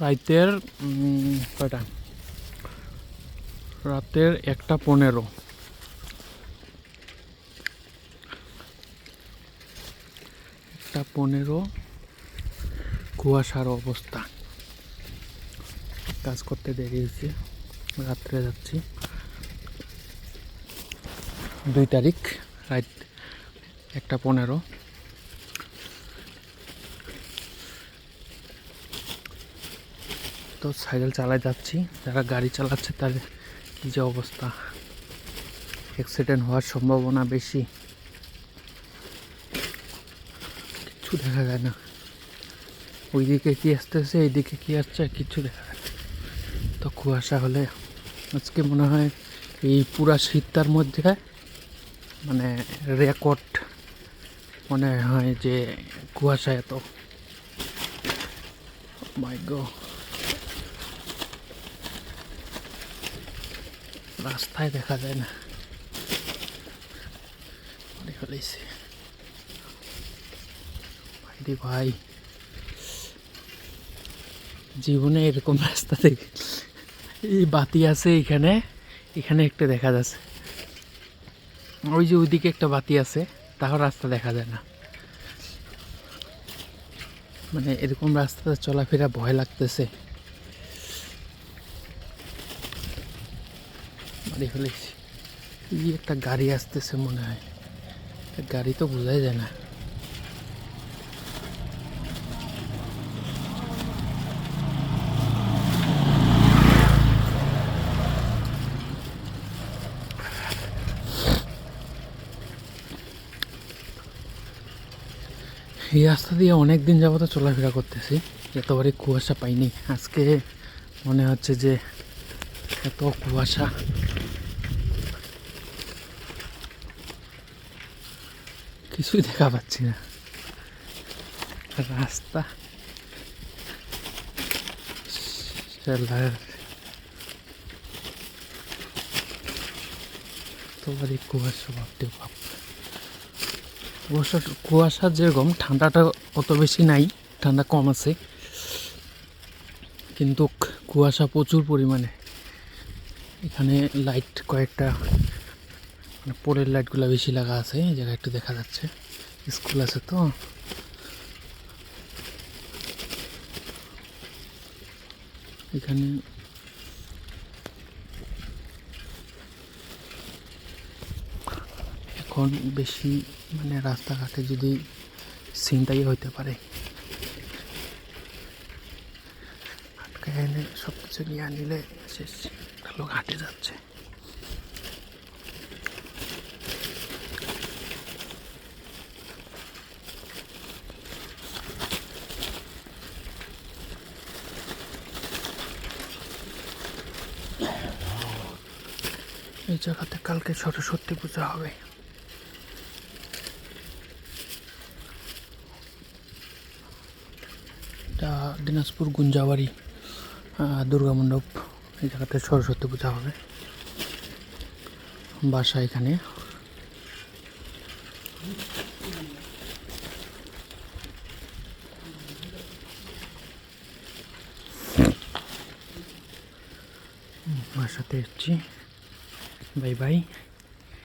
রাতের কয়টা? রাতের একটা পনেরো। একটা পনেরো, কুয়াশার অবস্থা। কাজ করতে দেরি হয়েছে, রাত্রে যাচ্ছি। দুই তারিখ, রাত একটা পনেরো। তো সাইকেল চালাই যাচ্ছি। যারা গাড়ি চালাচ্ছে তাদের কী যে অবস্থা। অ্যাক্সিডেন্ট হওয়ার সম্ভাবনা বেশি। কিচ্ছু দেখা যায় না। ওইদিকে কি আসতেছে, এইদিকে কি আসছে, কিচ্ছু দেখা যায় তো কুয়াশা হলে আজকে মনে হয় এই পুরা শীতটার মধ্যে মানে রেকর্ড মনে হয় যে কুয়াশা এত। মাই গো রাস্তায় দেখা যায় না ভাই ভাই জীবনে এরকম রাস্তা থেকে এই বাতি আছে এখানে এখানে একটা দেখা যাচ্ছে ওই যে ওইদিকে একটা বাতি আছে তাও রাস্তা দেখা যায় না মানে এরকম রাস্তাতে চলাফেরা ভয় লাগতেছে মারি ফেলেছি এই একটা গাড়ি আসতেছে মনে হয়। গাড়ি তো বোঝাই যায় না। এই রাস্তা দিয়ে অনেক দিন যাবত চলাফেরা করতেছি। এতবারই কুয়াশা পাইনি। আজকে মনে হচ্ছে যে এত কুয়াশা। কিছুই দেখা পাচ্ছি না। রাস্তা। শালার। এতবারই কুয়াশা ভাবতে ভাব অবশ্য কুয়াশা যেরকম, ঠান্ডাটা অত বেশি নাই, ঠান্ডা কম আছে। কিন্তু কুয়াশা প্রচুর পরিমাণে। এখানে লাইট কয়েকটা পোলের লাইটগুলো বেশি লাগা আছে, এই জায়গায় একটু দেখা যাচ্ছে। স্কুল আছে তো। এখানে এখন বেশি মানে রাস্তাঘাটে যদি ছিনতাই হইতে পারে, আটকায় এনে সব কিছু নিয়ে নিলে শেষ। লোক হাঁটে যাচ্ছে। এই জায়গাতে কালকে সরস্বতী পূজা হবে। দিনাজপুর, গুঞ্জাবাড়ি দুর্গা মণ্ডপ, এই জায়গাতে সরস্বতী পূজা হবে। বাসা এখানে। বাসাতে এসছি। Bye bye.